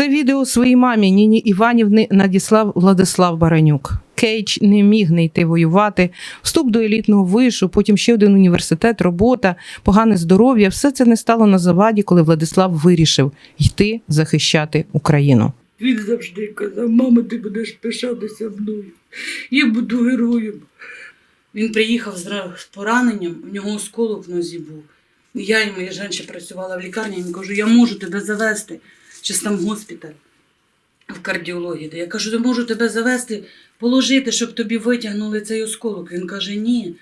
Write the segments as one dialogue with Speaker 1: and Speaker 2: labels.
Speaker 1: Це відео своїй мамі Ніні Іванівни надіслав Владислав Баранюк. Кейдж не міг не йти воювати, вступ до елітного вишу, потім ще один університет, робота, погане здоров'я. Все це не стало на заваді, коли Владислав вирішив йти захищати Україну.
Speaker 2: Він завжди казав, мама, ти будеш пишатися мною. Я буду героєм. Він приїхав з пораненням, у нього осколок в нозі був. Я йому, я ж раніше працювала в лікарні, йому кажу, я можу тебе завести, чи там госпіталь в кардіології. Я кажу, я можу тебе завести, положити, щоб тобі витягнули цей осколок. Він каже, ні,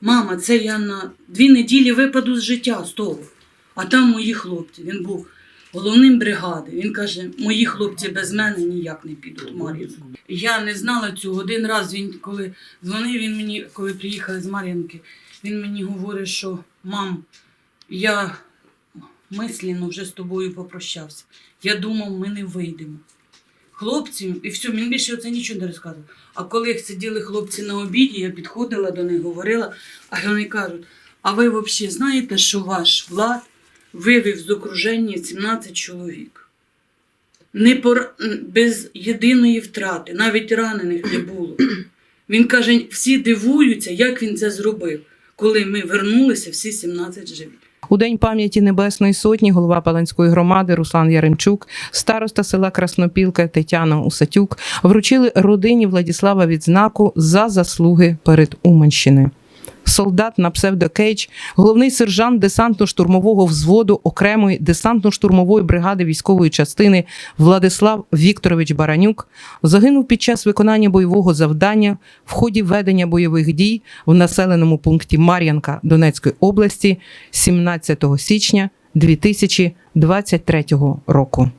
Speaker 2: мама, це я на дві неділі випаду з життя з того. А там мої хлопці. Він був головним бригади. Він каже, мої хлопці без мене ніяк не підуть Мар'їнку. Я не знала цього. Один раз він, коли дзвонив, він мені, коли приїхали з Мар'їнки, він мені говорить, що мам, я мислено вже з тобою попрощався. Я думав, ми не вийдемо. Хлопці, і все, він більше оце нічого не розказував. А коли сиділи хлопці на обіді, я підходила до них, говорила, а вони кажуть: а ви взагалі знаєте, що ваш влад вивів з окруження 17 чоловік? Не пор... без єдиної втрати, навіть ранених не було. Він каже, всі дивуються, як він це зробив, коли ми вернулися, всі 17 живі.
Speaker 1: У день пам'яті Небесної Сотні голова Паланської громади Руслан Яремчук, староста села Краснопілка Тетяна Усатюк вручили родині Владіслава відзнаку за заслуги перед Уманщиною. Солдат на псевдо Кейдж, головний сержант десантно-штурмового взводу окремої десантно-штурмової бригади військової частини Владислав Вікторович Баранюк загинув під час виконання бойового завдання в ході ведення бойових дій в населеному пункті Мар'янка Донецької області 17 січня 2023 року.